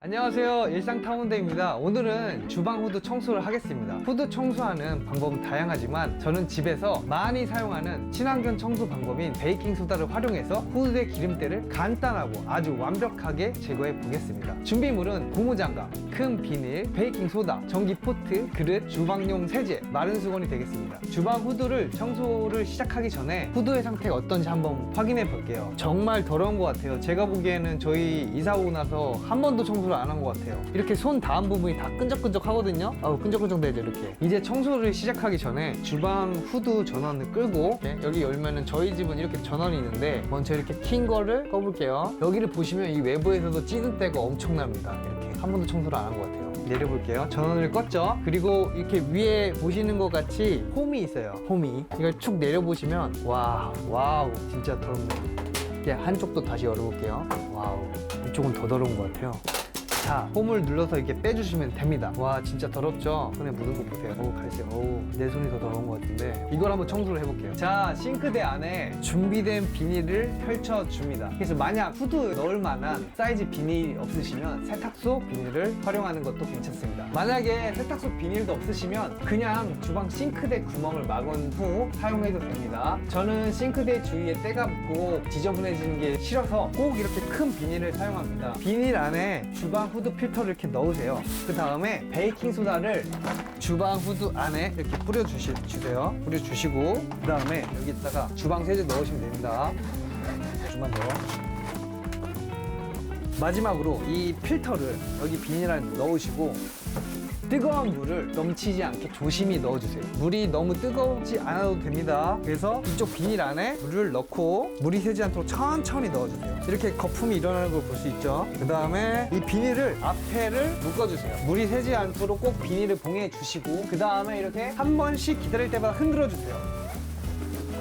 안녕하세요. 일상탐험대입니다. 오늘은 주방 후드 청소를 하겠습니다. 후드 청소하는 방법은 다양하지만 저는 집에서 많이 사용하는 친환경 청소 방법인 베이킹소다를 활용해서 후드의 기름때를 간단하고 아주 완벽하게 제거해 보겠습니다. 준비물은 고무장갑, 큰 비닐, 베이킹소다, 전기 포트, 그릇, 주방용 세제, 마른 수건이 되겠습니다. 주방 후드를 청소를 시작하기 전에 후드의 상태가 어떤지 한번 확인해 볼게요. 정말 더러운 것 같아요. 제가 보기에는 저희 이사 오고 나서 한 번도 청소 를 안 한 것 같아요. 이렇게 손 닿은 부분이 다 끈적끈적 하거든요. 아우 끈적끈적 되죠 이렇게. 이제 청소를 시작하기 전에 주방 후드 전원을 끄고 이렇게 여기 열면은 저희 집은 이렇게 전원이 있는데 먼저 이렇게 킨 거를 꺼볼게요. 여기를 보시면 이 외부에서도 찌든 때가 엄청납니다. 이렇게. 한 번도 청소를 안 한 것 같아요. 내려볼게요. 전원을 껐죠? 그리고 이렇게 위에 보시는 것 같이 홈이 있어요. 홈이. 이걸 축 내려보시면 와 와우. 진짜 더럽네요 한쪽도 다시 열어볼게요. 와우. 이쪽은 더 더러운 것 같아요 자, 홈을 눌러서 이렇게 빼주시면 됩니다. 와, 진짜 더럽죠? 손에 묻은 거 보세요. 어우, 갈색. 어우, 내 손이 더 더러운 것 같은데. 이걸 한번 청소를 해볼게요. 자, 싱크대 안에 준비된 비닐을 펼쳐줍니다. 그래서 만약 후드 넣을 만한 사이즈 비닐이 없으시면 세탁소 비닐을 활용하는 것도 괜찮습니다. 만약에 세탁소 비닐도 없으시면 그냥 주방 싱크대 구멍을 막은 후 사용해도 됩니다. 저는 싱크대 주위에 때가 붙고 지저분해지는 게 싫어서 꼭 이렇게 큰 비닐을 사용합니다. 비닐 안에 주방 후드 필터를 이렇게 넣으세요. 그 다음에 베이킹 소다를 주방 후드 안에 이렇게 뿌려 주세요. 뿌려 주시고 그 다음에 여기다가 주방 세제 넣으시면 됩니다. 좀만 더. 마지막으로 이 필터를 여기 비닐 안에 넣으시고 뜨거운 물을 넘치지 않게 조심히 넣어주세요. 물이 너무 뜨겁지 않아도 됩니다. 그래서 이쪽 비닐 안에 물을 넣고 물이 새지 않도록 천천히 넣어주세요. 이렇게 거품이 일어나는 걸 볼 수 있죠. 그 다음에 이 비닐을 앞에를 묶어주세요. 물이 새지 않도록 꼭 비닐을 봉해 주시고 그 다음에 이렇게 한 번씩 기다릴 때마다 흔들어 주세요.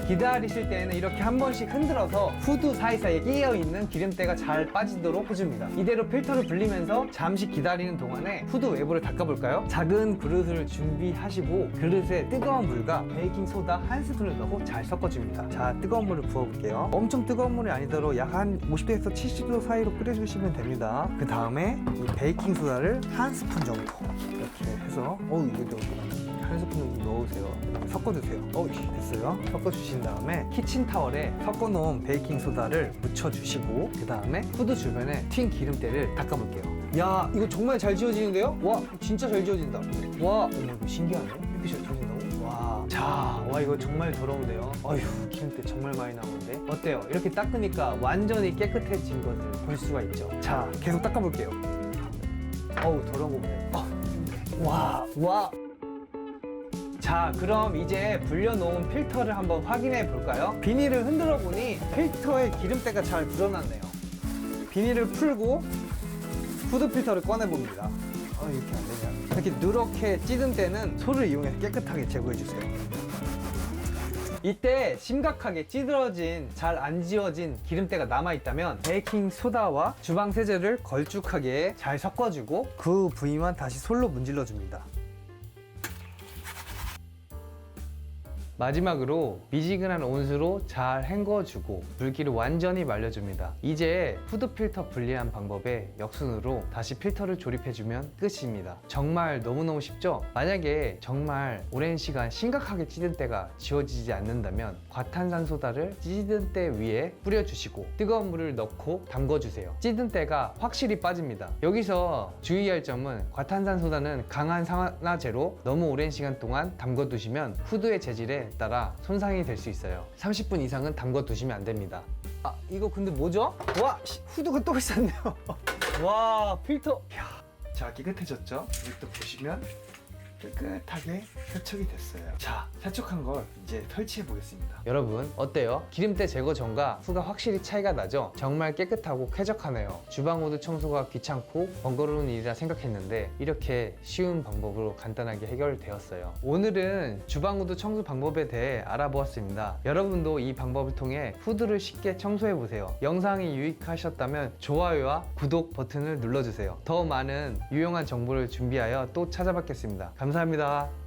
기다리실 때는 이렇게 한 번씩 흔들어서 후드 사이사이에 끼어있는 기름때가 잘 빠지도록 해줍니다. 이대로 필터를 불리면서 잠시 기다리는 동안에 후드 외부를 닦아볼까요? 작은 그릇을 준비하시고 그릇에 뜨거운 물과 베이킹소다 한 스푼을 넣고 잘 섞어줍니다. 자, 뜨거운 물을 부어볼게요. 엄청 뜨거운 물이 아니더라도 약 한 50도에서 70도 사이로 끓여주시면 됩니다. 그 다음에 이 베이킹소다를 한 스푼 정도 이렇게 해서 어우 이거 너무 한 스푼 정도 넣으세요. 섞어주세요. 어, 됐어요. 섞어주신 다음에 키친타월에 섞어놓은 베이킹 소다를 묻혀주시고 그 다음에 후드 주변에 튄 기름때를 닦아볼게요. 야, 이거 정말 잘 지워지는데요? 와, 진짜 잘 지워진다. 와, 어머, 이거 신기하네. 이렇게 잘 지워진다고? 와, 자, 와, 이거 정말 더러운데요? 어휴, 기름때 정말 많이 나오는데? 어때요? 이렇게 닦으니까 완전히 깨끗해진 것을 볼 수가 있죠. 자, 계속 닦아볼게요. 어우, 더러운 거 보세요. 어. 와, 와. 자 그럼 이제 불려놓은 필터를 한번 확인해 볼까요? 비닐을 흔들어 보니 필터에 기름때가 잘 드러났네요. 비닐을 풀고 후드 필터를 꺼내 봅니다. 어 이렇게 안 되냐. 이렇게 누렇게 찌든 때는 소를 이용해서 깨끗하게 제거해 주세요. 이때 심각하게 찌들어진 잘 안 지워진 기름때가 남아있다면 베이킹 소다와 주방 세제를 걸쭉하게 잘 섞어주고 그 부위만 다시 솔로 문질러 줍니다 마지막으로 미지근한 온수로 잘 헹궈주고 물기를 완전히 말려줍니다. 이제 후드 필터 분리한 방법의 역순으로 다시 필터를 조립해주면 끝입니다. 정말 너무너무 쉽죠? 만약에 정말 오랜 시간 심각하게 찌든 때가 지워지지 않는다면 과탄산소다를 찌든 때 위에 뿌려주시고 뜨거운 물을 넣고 담궈주세요. 찌든 때가 확실히 빠집니다. 여기서 주의할 점은 과탄산소다는 강한 산화제로 너무 오랜 시간 동안 담궈두시면 후드의 재질에 따라 손상이 될 수 있어요. 30분 이상은 담궈 두시면 안 됩니다. 아 이거 근데 뭐죠? 와 씨, 후드가 또 있었네요. 와 필터. 이야. 자 깨끗해졌죠? 또 보시면 깨끗하게 세척이 됐어요. 자, 세척한 걸 이제 펼치해 보겠습니다. 여러분, 어때요? 기름때 제거 전과 후가 확실히 차이가 나죠? 정말 깨끗하고 쾌적하네요. 주방 후드 청소가 귀찮고 번거로운 일이라 생각했는데 이렇게 쉬운 방법으로 간단하게 해결되었어요. 오늘은 주방 후드 청소 방법에 대해 알아보았습니다. 여러분도 이 방법을 통해 후드를 쉽게 청소해 보세요. 영상이 유익하셨다면 좋아요와 구독 버튼을 눌러주세요. 더 많은 유용한 정보를 준비하여 또 찾아뵙겠습니다. 감사합니다.